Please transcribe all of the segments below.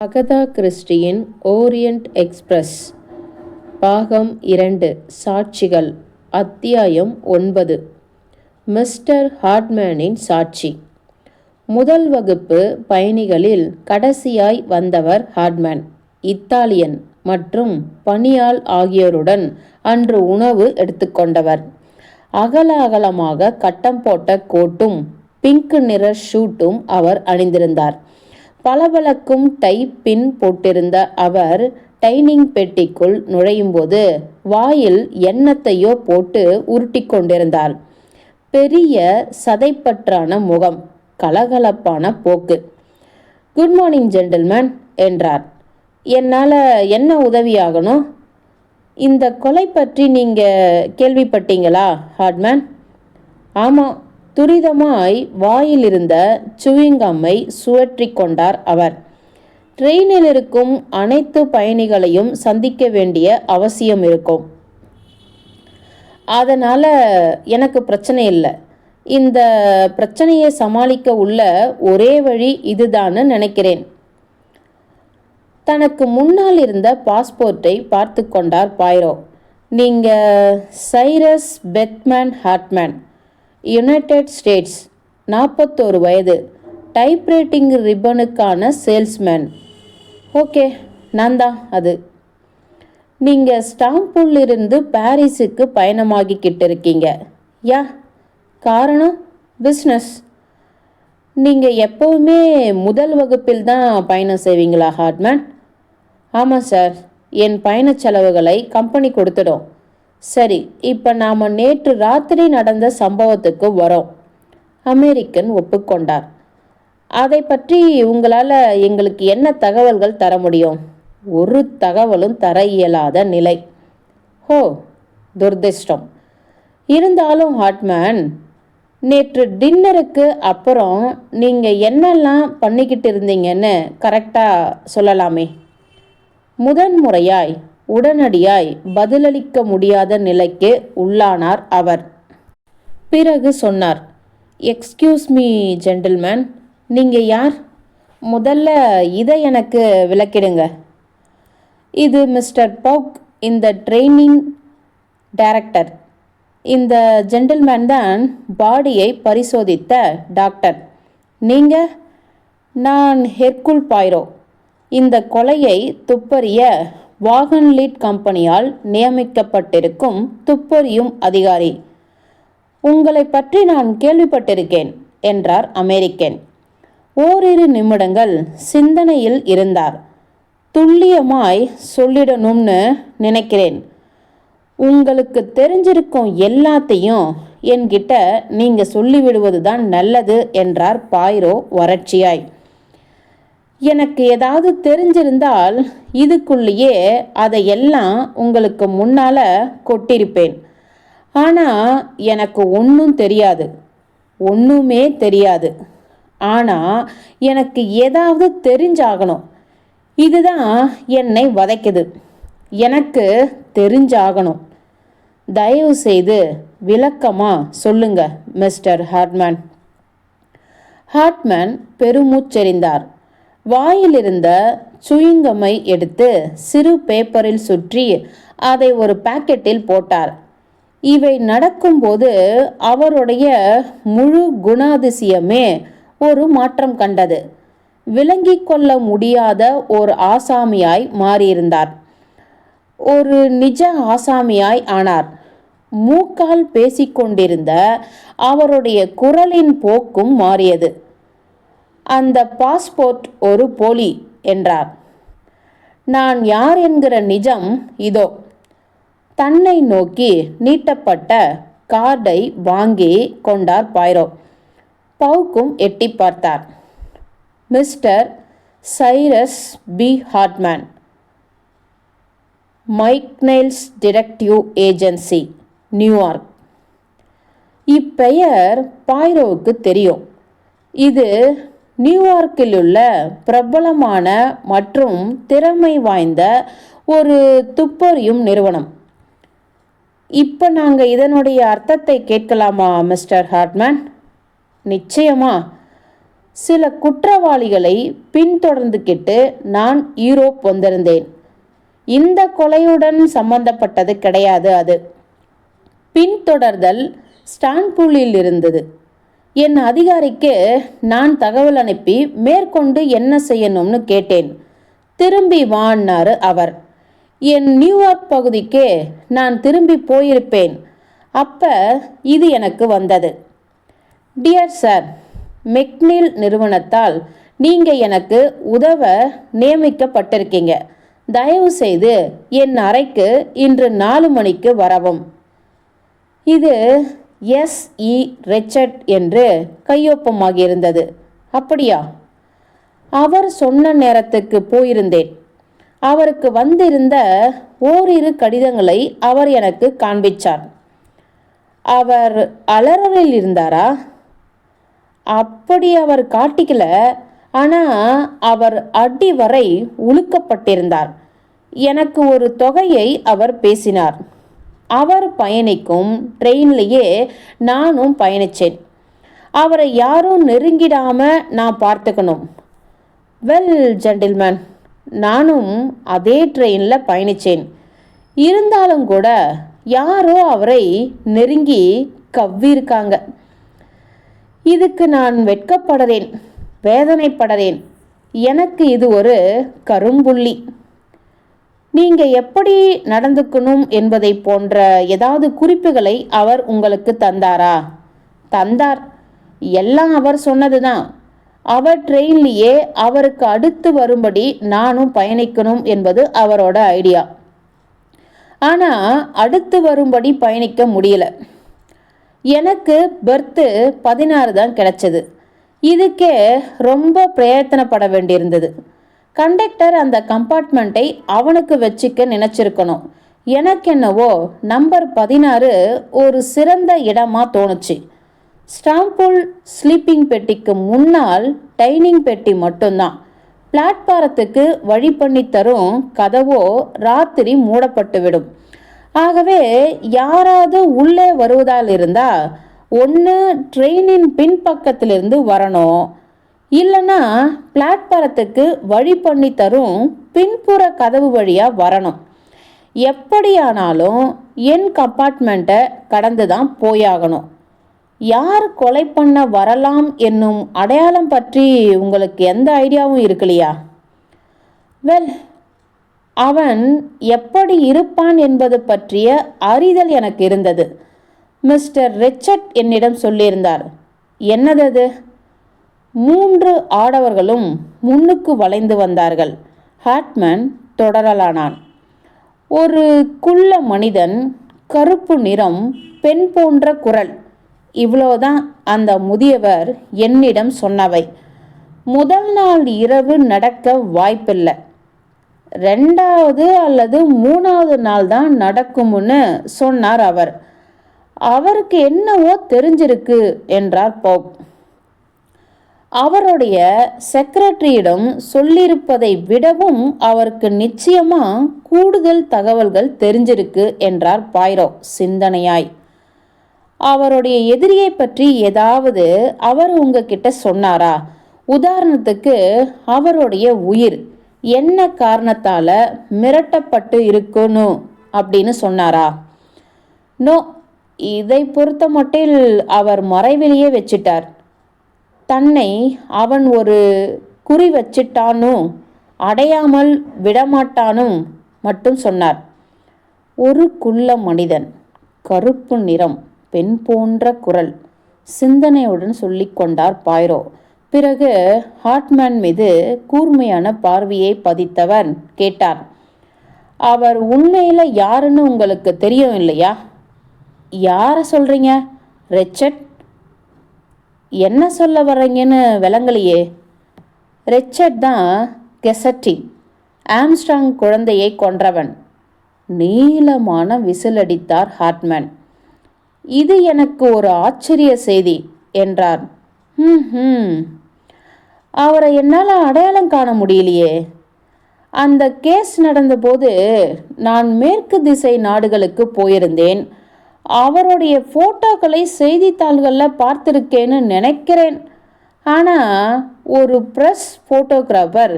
Agatha கிறிஸ்டியின் Orient express பாகம் இரண்டு சாட்சிகள் அத்தியாயம் ஒன்பது. மிஸ்டர் ஹார்ட்மேனின் சாட்சி. முதல் வகுப்பு பயணிகளில் கடைசியாய் வந்தவர் ஹார்ட்மேன் இத்தாலியன் மற்றும் பணியாள் ஆகியோருடன் அன்று உணவு எடுத்துக்கொண்டவர் அகல அகலமாக கட்டம் போட்ட கோட்டும் பிங்க் நிற ஷூட்டும் அவர் அணிந்திருந்தார். பளபளக்கும் டை பின் போட்டிருந்த அவர் டைனிங் பெட்டிக்குள் நுழையும்போது வாயில் எண்ணத்தையோ போட்டு உருட்டி கொண்டிருந்தார். பெரிய சதைப்பற்றான முகம் கலகலப்பான போக்கு. குட் மார்னிங் ஜென்டில்மேன் என்றார். என்னால் என்ன உதவியாகணும் இந்த கொலை பற்றி நீங்கள் கேள்விப்பட்டீங்களா ஹார்ட்மேன் ஆமாம் துரிதமாய் வாயிலிருந்த சுவிங்கம்மை சுழற்றி கொண்டார் அவர். ட்ரெயினில் இருக்கும் அனைத்து பயணிகளையும் சந்திக்க வேண்டிய அவசியம் இருக்கும். அதனால் எனக்கு பிரச்சனை இல்லை. இந்த பிரச்சனையை சமாளிக்க உள்ள ஒரே வழி இதுதான்னு நினைக்கிறேன். தனக்கு முன்னால் இருந்த பாஸ்போர்ட்டை பார்த்து கொண்டார் பாய்ரோ. நீங்கள் சைரஸ் பெத்மேன் ஹார்ட்மேன் யுனைடெட் ஸ்டேட்ஸ் நாற்பத்தோரு வயது டைப்ரைட்டிங் ரிப்பனுக்கான சேல்ஸ்மேன் ஓகே நான் தான் அது. நீங்கள் ஸ்டாம்பூலிருந்து பாரிஸுக்கு பயணமாகிக்கிட்டு இருக்கீங்க. யா காரணம்? பிஸ்னஸ் நீங்கள் எப்போவுமே முதல் வகுப்பில் தான் பயணம் செய்வீங்களா ஹார்ட்மேன் ஆமாம் சார் என் பயணச் செலவுகளை கம்பெனி கொடுத்துடும். சரி இப்போ நாம் நேற்று ராத்திரி நடந்த சம்பவத்துக்கு வரோம். அமெரிக்கன் ஒப்புக்கொண்டார். அதை பற்றி உங்களால் எங்களுக்கு என்ன தகவல்கள் தர முடியும்? ஒரு தகவலும் தர இயலாத நிலை. ஹோ துர்திஷ்டம் இருந்தாலும் ஹாட்மேன் நேற்று டின்னருக்கு அப்புறம் நீங்கள் என்னெல்லாம் பண்ணிக்கிட்டு இருந்தீங்கன்னு கரெக்டாக சொல்லலாமே. முதன்முறையாய் உடனடியாய் பதிலளிக்க முடியாத நிலைக்கு உள்ளானார் அவர். பிறகு சொன்னார் எக்ஸ்கியூஸ் மீ ஜென்டில்மேன் நீங்கள் யார்? முதல்ல இதை எனக்கு விளக்கிடுங்க. இது மிஸ்டர் பவுக் இந்த ட்ரெயினிங் டைரக்டர் இந்த ஜென்டில்மேன் தான் பாடியை பரிசோதித்த டாக்டர் நீங்கள் நான் ஹெர்குல் பாய்ரோ. இந்த கொலையை துப்பறிய வாகன் லீட் கம்பெனியால் நியமிக்கப்பட்டிருக்கும் துப்பறியும் அதிகாரி. உங்களை பற்றி நான் கேள்விப்பட்டிருக்கேன் என்றார் அமெரிக்கன். ஓரிரு நிமிடங்கள் சிந்தனையில் இருந்தார். துல்லியமாய் சொல்லிடணும்னு நினைக்கிறேன். உங்களுக்கு தெரிஞ்சிருக்கும் எல்லாத்தையும் என்கிட்ட நீங்க சொல்லிவிடுவது தான் நல்லது என்றார் பாய்ரோ வறட்சியாய். எனக்கு ஏதாவது தெரிஞ்சிருந்தால் இதுக்குள்ளேயே அதையெல்லாம் உங்களுக்கு முன்னால கொட்டிருப்பேன். ஆனால் எனக்கு ஒன்றும் தெரியாது. ஒன்றுமே தெரியாது. ஆனால் எனக்கு ஏதாவது தெரிஞ்சாகணும். இதுதான் என்னை வதைக்குது. எனக்கு தெரிஞ்சாகணும். தயவு செய்து விளக்கமா சொல்லுங்க மிஸ்டர் ஹார்ட்மேன். ஹார்ட்மேன் பெருமூச்செறிந்தார். வாயிலிருந்த சுயிங்கமை எடுத்து சிறு பேப்பரில் சுற்றி அதை ஒரு பாக்கெட்டில் போட்டார். இவை நடக்கும்போது அவருடைய முழு குணாதிசயமே ஒரு மாற்றம் கண்டது. விளங்கிக் கொள்ள முடியாத ஒரு ஆசாமியாய் மாறியிருந்தார். ஒரு நிஜ ஆசாமியாய் ஆனார். மூக்கால் பேசிக்கொண்டிருந்த அவருடைய குரலின் போக்கும் மாறியது. அந்த பாஸ்போர்ட் ஒரு போலி என்றார். நான் யார் என்கிற நிஜம் இதோ. தன்னை நோக்கி நீட்டப்பட்ட கார்டை வாங்கி கொண்டார் பாய்ரோ. பவுக்கும் எட்டி பார்த்தார். Mister Cyrus B. ஹார்ட்மேன். மைக்னைல்ஸ் டிடெக்டிவ் ஏஜென்சி நியூயார்க். இப்பெயர் பாய்ரோவுக்கு தெரியும். இது நியூயார்க்கில் உள்ள பிரபலமான மற்றும் திறமை வாய்ந்த ஒரு துப்பறியும் நிறுவனம். இப்போ நாங்கள் இதனுடைய அர்த்தத்தை கேட்கலாமா மிஸ்டர் ஹார்ட்மேன்? நிச்சயமா. சில குற்றவாளிகளை பின்தொடர்ந்துக்கிட்டு நான் யூரோப் வந்திருந்தேன். இந்த கொலையுடன் சம்பந்தப்பட்டது கிடையாது அது. பின்தொடர்தல் ஸ்டான்புல்லில் இருந்தது. என் அதிகாரிக்கு நான் தகவல் அனுப்பி மேற்கொண்டு என்ன செய்யணும்னு கேட்டேன். திரும்பி வான்னாரு அவர். என் நியூயார்க் பகுதிக்கு நான் திரும்பி போயிருப்பேன். அப்ப இது எனக்கு வந்தது. டியர் சார் மெக்னில் நிறுவனத்தால் நீங்க எனக்கு உதவ நியமிக்கப்பட்டிருக்கீங்க. தயவு செய்து என் அறைக்கு இன்று நாலு மணிக்கு வரவும். இது எஸ் இ ரெச்சர்ட் என்று கையொப்பமாகியிருந்தது. அப்படியா? அவர் சொன்ன நேரத்துக்கு போயிருந்தேன். அவருக்கு வந்திருந்த ஓரிரு கடிதங்களை அவர் எனக்கு காண்பிச்சார். அவர் அலறலில் இருந்தாரா? அப்படி அவர் காட்டிக்கல. ஆனால் அவர் அடி வரை உழுக்கப்பட்டிருந்தார். எனக்கு ஒரு தொகையை அவர் பேசினார். அவர் பயணிக்கும் ட்ரெயின்லேயே நானும் பயணித்தேன் அவரை யாரும் நெருங்கிடாமல் நான் பார்த்துக்கணும். வெல் ஜென்டில்மேன் நானும் அதே ட்ரெயினில் பயணித்தேன் இருந்தாலும் கூட யாரோ அவரை நெருங்கி கவ்வியிருக்காங்க. இதுக்கு நான் வெட்கப்படுறேன் வேதனைப்படுறேன். எனக்கு இது ஒரு கரும்புள்ளி. நீங்க எப்படி நடந்துக்கணும் என்பதை போன்ற ஏதாவது குறிப்புகளை அவர் உங்களுக்கு தந்தாரா? தந்தார். எல்லாம் அவர் சொன்னதுதான். அவர் ட்ரெயின்லேயே அவருக்கு அடுத்து வரும்படி நானும் பயணிக்கணும் என்பது அவரோட ஐடியா. ஆனால் அடுத்து வரும்படி பயணிக்க முடியல. எனக்கு பெர்த்து பதினாறு தான் கிடைச்சது. இதுக்கே ரொம்ப பிரயத்தனப்பட வேண்டியிருந்தது. கண்டக்டர் அந்த கம்பார்ட்மெண்ட்டை அவனுக்கு வச்சுக்க நினச்சிருக்கணும். எனக்கு என்னவோ நம்பர் பதினாறு ஒரு சிறந்த இடமா தோணுச்சு. ஸ்டாம்புல் ஸ்லீப்பிங் பெட்டிக்கு முன்னால் டைனிங் பெட்டி மட்டும்தான். பிளாட்பாரத்துக்கு வழி பண்ணி தரும் கதவோ ராத்திரி மூடப்பட்டுவிடும் ஆகவே யாராவது உள்ளே வருவதால் இருந்தால் ஒன்று ட்ரெயினின் பின்பக்கத்திலிருந்து வரணும் இல்லைன்னா பிளாட்பாரத்துக்கு வழி பண்ணி தரும் பின்புற கதவு வழியாக வரணும். எப்படியானாலும் என் கம்பார்ட்மெண்ட்டை கடந்து தான் போயாகணும். யார் கொலை பண்ண வரலாம் என்னும் அடையாளம் பற்றி உங்களுக்கு எந்த ஐடியாவும் இருக்கலையா? வெல் அவன் எப்படி இருப்பான் என்பது பற்றிய அறிதல் எனக்கு இருந்தது. மிஸ்டர் ரிச்சர்ட் என்னிடம் சொல்லியிருந்தார். என்னதது மூன்று ஆடவர்களும் முன்னுக்கு வளைந்து வந்தார்கள். ஹாட்மன் தொடரலானான். ஒரு குள்ள மனிதன் கருப்பு நிறம் பெண் போன்ற குரல். இவ்வளோதான் அந்த முதியவர் என்னிடம் சொன்னவை. முதல் நாள் இரவு நடக்க வாய்ப்பில்லை. ரெண்டாவது அல்லது மூணாவது நாள் தான் நடக்கும்னு சொன்னார் அவர். அவருக்கு என்னவோ தெரிஞ்சிருக்கு என்றார் போப். அவருடைய செக்ரட்டரியிடம் சொல்லியிருப்பதை விடவும் அவருக்கு நிச்சயமா கூடுதல் தகவல்கள் தெரிஞ்சிருக்கு என்றார் பாய்ரோ சிந்தனையாய். அவருடைய எதிரியை பற்றி ஏதாவது அவர் உங்ககிட்ட சொன்னாரா? உதாரணத்துக்கு அவருடைய உயிர் என்ன காரணத்தால மிரட்டப்பட்டு இருக்கணும் அப்படின்னு சொன்னாரா? நோ இதை பொறுத்த மட்டில் அவர் மறைவிலேயே வச்சிட்டார். தன்னை அவன் ஒரு குறி வச்சிட்டானும் அடையாமல் விடமாட்டானும் மட்டும் சொன்னார். ஒரு குள்ள மனிதன் கருப்பு நிறம் பெண் போன்ற குரல் சிந்தனையுடன் சொல்லிக்கொண்டார் பாய்ரோ. பிறகு ஹார்ட்மேன் மீது கூர்மையான பார்வையை பதித்தவன் கேட்டார் அவர் உண்மையில் யாருன்னு உங்களுக்கு தெரியும் இல்லையா? யாரை சொல்கிறீங்க ரெச்சட் என்ன சொல்ல வர்றீங்கன்னு விளங்கலையே. ரெச்சர்ட் தான் கெசட்டி. ஆம்ஸ்ட்ராங் குழந்தையை கொன்றவன். நீளமான விசிலடித்தார் ஹார்ட்மேன். இது எனக்கு ஒரு ஆச்சரிய செய்தி என்றார் ம் அவரை என்னால் அடையாளம் காண முடியலையே. அந்த கேஸ் நடந்தபோது நான் மேற்கு திசை நாடுகளுக்கு போயிருந்தேன். அவருடைய ஃபோட்டோக்களை செய்தித்தாள்களில் பார்த்துருக்கேன்னு நினைக்கிறேன். ஆனால் ஒரு ப்ரெஸ் ஃபோட்டோகிராஃபர்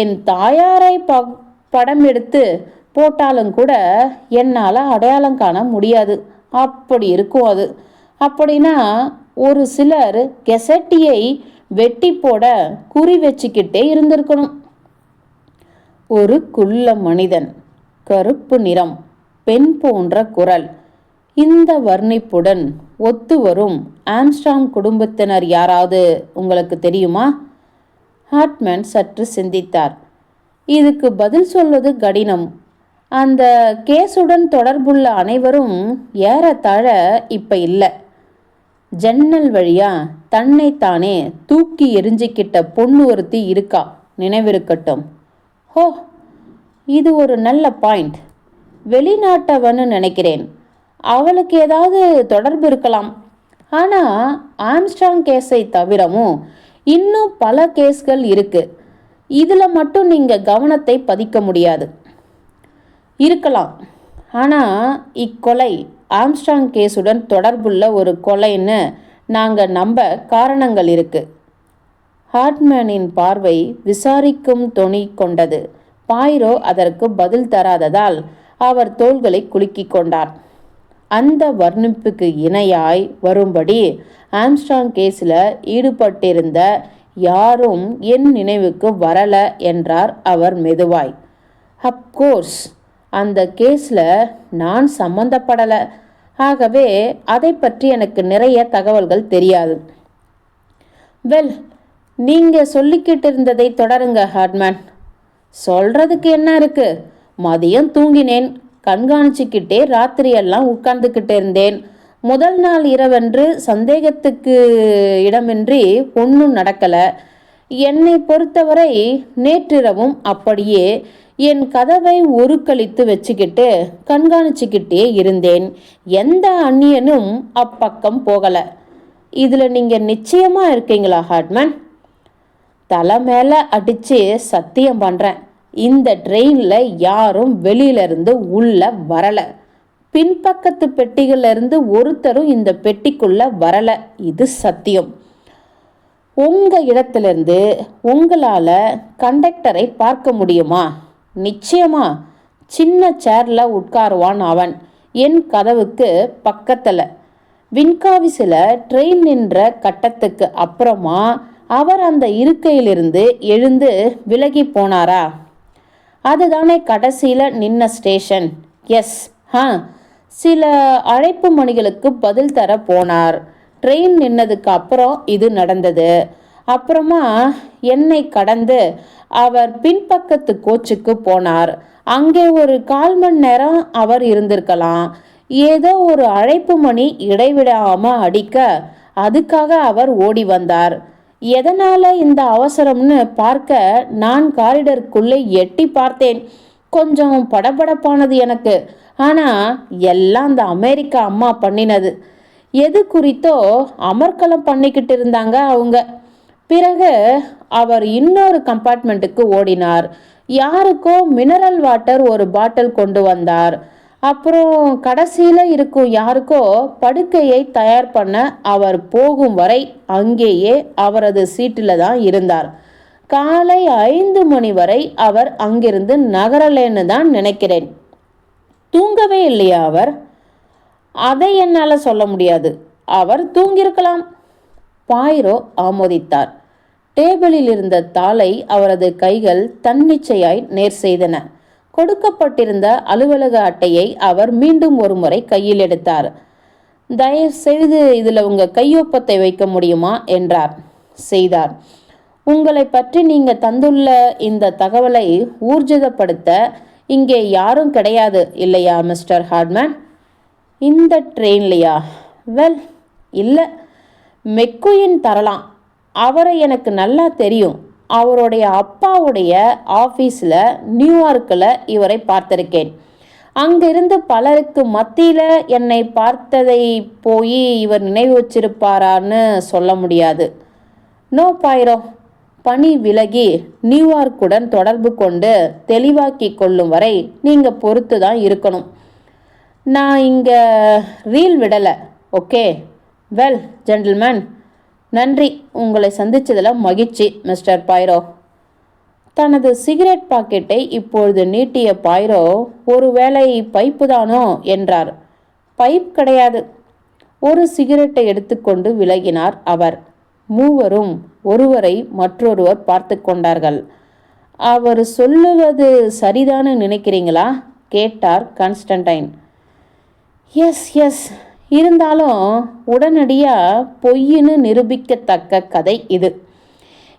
என் தாயாரை ப படம் எடுத்து போட்டாலும் கூட என்னால் அடையாளம் காண முடியாது. அப்படி இருக்கும் அது. அப்படின்னா ஒரு சிலர் கெசட்டியை வெட்டி போட குறி வச்சுக்கிட்டே இருந்திருக்கணும். ஒரு குள்ள மனிதன் கருப்பு நிறம் பெண் போன்ற குரல் இந்த வர்ணிப்புடன் ஒத்து வரும் ஆம்ஸ்டாங் குடும்பத்தினர் யாராவது உங்களுக்கு தெரியுமா? ஹார்ட்மேன் சற்று சிந்தித்தார். இதுக்கு பதில் சொல்வது கடினம். அந்த கேஸுடன் தொடர்புள்ள அனைவரும் ஏறத்தாழ இப்ப இல்லை. ஜன்னல் வழியா தன்னைத்தானே தூக்கி எரிஞ்சிக்கிட்ட பொண்ணு ஒருத்தி இருக்கா நினைவிருக்கட்டும். ஹோ இது ஒரு நல்ல பாயிண்ட். வெளிநாட்டவன்னு நினைக்கிறேன். அவளுக்கு ஏதாவது தொடர்பு இருக்கலாம். ஆனால் ஆம்ஸ்ட்ராங் கேஸை தவிரவும் இன்னும் பல கேஸ்கள் இருக்கு. இதில் மட்டும் நீங்கள் கவனத்தை பதிக்க முடியாது. இருக்கலாம். ஆனால் இக்கொலை ஆம்ஸ்ட்ராங் கேஸுடன் தொடர்புள்ள ஒரு கொலைன்னு நாங்கள் நம்ப காரணங்கள் இருக்கு. ஹார்ட்மேனின் பார்வை விசாரிக்கும் தொனி கொண்டது. பாய்ரோ அதற்கு பதில் தராததால் அவர் தோள்களை குலுக்கிக் கொண்டார். அந்த வர்ணிப்புக்கு இணையாய் வரும்படி ஆம்ஸ்டாங் கேஸில் ஈடுபட்டிருந்த யாரும் என் நினைவுக்கு வரல என்றார் அவர் மெதுவாய். அப்கோர்ஸ் அந்த கேஸில் நான் சம்மந்தப்படலை ஆகவே அதை பற்றி எனக்கு நிறைய தகவல்கள் தெரியாது. வெல் நீங்கள் சொல்லிக்கிட்டு இருந்ததை தொடருங்க ஹாட்மேன். சொல்கிறதுக்கு என்ன இருக்குது மதியம் தூங்கினேன். கண்காணிச்சுக்கிட்டே ராத்திரியெல்லாம் உட்கார்ந்துக்கிட்டு இருந்தேன். முதல் நாள் இரவன்று சந்தேகத்துக்கு இடமின்றி ஒன்றும் நடக்கலை. என்னை பொறுத்தவரை நேற்றிரவும் அப்படியே என் கதவை உருக்களித்து வச்சுக்கிட்டு கண்காணிச்சுக்கிட்டே இருந்தேன். எந்த அந்நியனும் அப்பக்கம் போகலை. இதில் நீங்கள் நிச்சயமாக இருக்கீங்களா ஹாட்மேன்? தலை மேலே அடித்து சத்தியம் பண்ணுறேன் இந்த ட்ரெயினில் யாரும் வெளியிலேருந்து உள்ள வரலை. பின்பக்கத்து பெட்டிகளிலிருந்து ஒருத்தரும் இந்த பெட்டிக்குள்ள வரலை. இது சத்தியம். உங்கள் இடத்திலிருந்து உங்களால் கண்டக்டரை பார்க்க முடியுமா? நிச்சயமா. சின்ன சேரில் உட்காருவான் அவன். என் கதவுக்கு பக்கத்தில். வின்காவிஸில் ட்ரெயின் நின்ற கட்டத்துக்கு அப்புறமா அவர் அந்த இருக்கையிலிருந்து எழுந்து விலகி போனாரா? அதுதானே கடைசியில் நின்ன ஸ்டேஷன். எஸ் ஆ சில அழைப்பு மணிகளுக்கு பதில் தர போனார். ட்ரெயின் நின்னதுக்கு அப்புறம் இது நடந்தது. அப்புறமா என்னை கடந்து அவர் பின்பக்கத்து கோச்சுக்கு போனார். அங்கே ஒரு கால் மணி நேரம் அவர் இருந்திருக்கலாம். ஏதோ ஒரு அழைப்பு மணி இடைவிடாமல் அடிக்க அதுக்காக அவர் ஓடி வந்தார். எதனால இந்த அவசரம்னு பார்க்க நான் காரிடருக்குள்ளே எட்டி பார்த்தேன். கொஞ்சம் படபடப்பானது எனக்கு. ஆனால் எல்லாம் அந்த அமெரிக்கா அம்மா பண்ணினது. எது குறித்தோ அமர்க்கலம் பண்ணிக்கிட்டு இருந்தாங்க அவங்க. பிறகு அவர் இன்னொரு கம்பார்ட்மெண்ட்டுக்கு ஓடினார். யாருக்கோ மினரல் வாட்டர் ஒரு பாட்டில் கொண்டு வந்தார். அப்புறம் கடைசியில் இருக்கும் யாருக்கோ படுக்கையை தயார் பண்ண அவர் போகும் வரை அங்கேயே அவரது சீட்டில் தான் இருந்தார். காலை ஐந்து மணி வரை அவர் அங்கிருந்து நகரலேன்னு தான் நினைக்கிறேன். தூங்கவே இல்லையா அவர்? அதை என்னால் சொல்ல முடியாது. அவர் தூங்கியிருக்கலாம். பாயிரோ ஆமோதித்தார். டேபிளில் இருந்த தாளை அவரது கைகள் தன்னிச்சையாய் நேர் செய்தன. கொடுக்கப்பட்டிருந்த அலுவலக அட்டையை அவர் மீண்டும் ஒரு முறை கையில் எடுத்தார். தயவு செய்து இதில் உங்கள் கையொப்பத்தை வைக்க முடியுமா? என்றார். செய்தார். உங்களை பற்றி நீங்கள் தந்துள்ள இந்த தகவலை ஊர்ஜிதப்படுத்த இங்கே யாரும் கிடையாது இல்லையா மிஸ்டர் ஹார்ட்மேன்? இந்த ட்ரெயின்லையா? வெல் இல்லை. மெக்குயின் தரலாம். அவரை எனக்கு நல்லா தெரியும். அவருடைய அப்பாவுடைய ஆஃபீஸில் நியூயார்க்கில் இவரை பார்த்திருக்கேன். அங்கிருந்து பலருக்கு மத்தியில் என்னை பார்த்ததை போய் இவர் நினைவு வச்சிருப்பாரான்னு சொல்ல முடியாது. நோ பாயிரோ பணி விலகி நியூயார்க்குடன் தொடர்பு கொண்டு தெளிவாக்கி கொள்ளும் வரை நீங்கள் பொறுத்து தான் இருக்கணும். நான் இங்கே ரீல் விடலை ஓகே? வெல் ஜென்டில்மேன் நன்றி. உங்களை சந்தித்ததில் மகிழ்ச்சி மிஸ்டர் பைரோ. தனது சிகரெட் பாக்கெட்டை இப்பொழுது நீட்டிய பாய்ரோ ஒருவேளை பைப்பு தானோ? என்றார். பைப் கிடையாது. ஒரு சிகரெட்டை எடுத்துக்கொண்டு விலகினார் அவர். மூவரும் ஒருவரை மற்றொருவர் பார்த்து கொண்டார்கள். அவர் சொல்லுவது சரிதானு நினைக்கிறீங்களா? கேட்டார் கான்ஸ்டன்டைன். S S. இருந்தாலும் உடனடியாக பொய்ன்னு நிரூபிக்கத்தக்க கதை இது.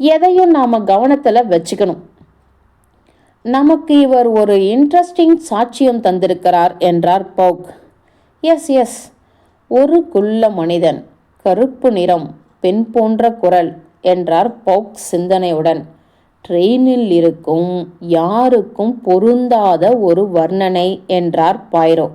எதையும் நாம் கவனத்தில் வச்சுக்கணும். நமக்கு இவர் ஒரு இன்ட்ரெஸ்டிங் சாட்சியம் தந்திருக்கிறார் என்றார் போக். எஸ் எஸ் ஒரு குள்ள மனிதன் கருப்பு நிறம் பெண் போன்ற குரல் என்றார் போக் சிந்தனையுடன். ட்ரெயினில் இருக்கும் யாருக்கும் பொருந்தாத ஒரு வர்ணனை என்றார் பாய்ரோ.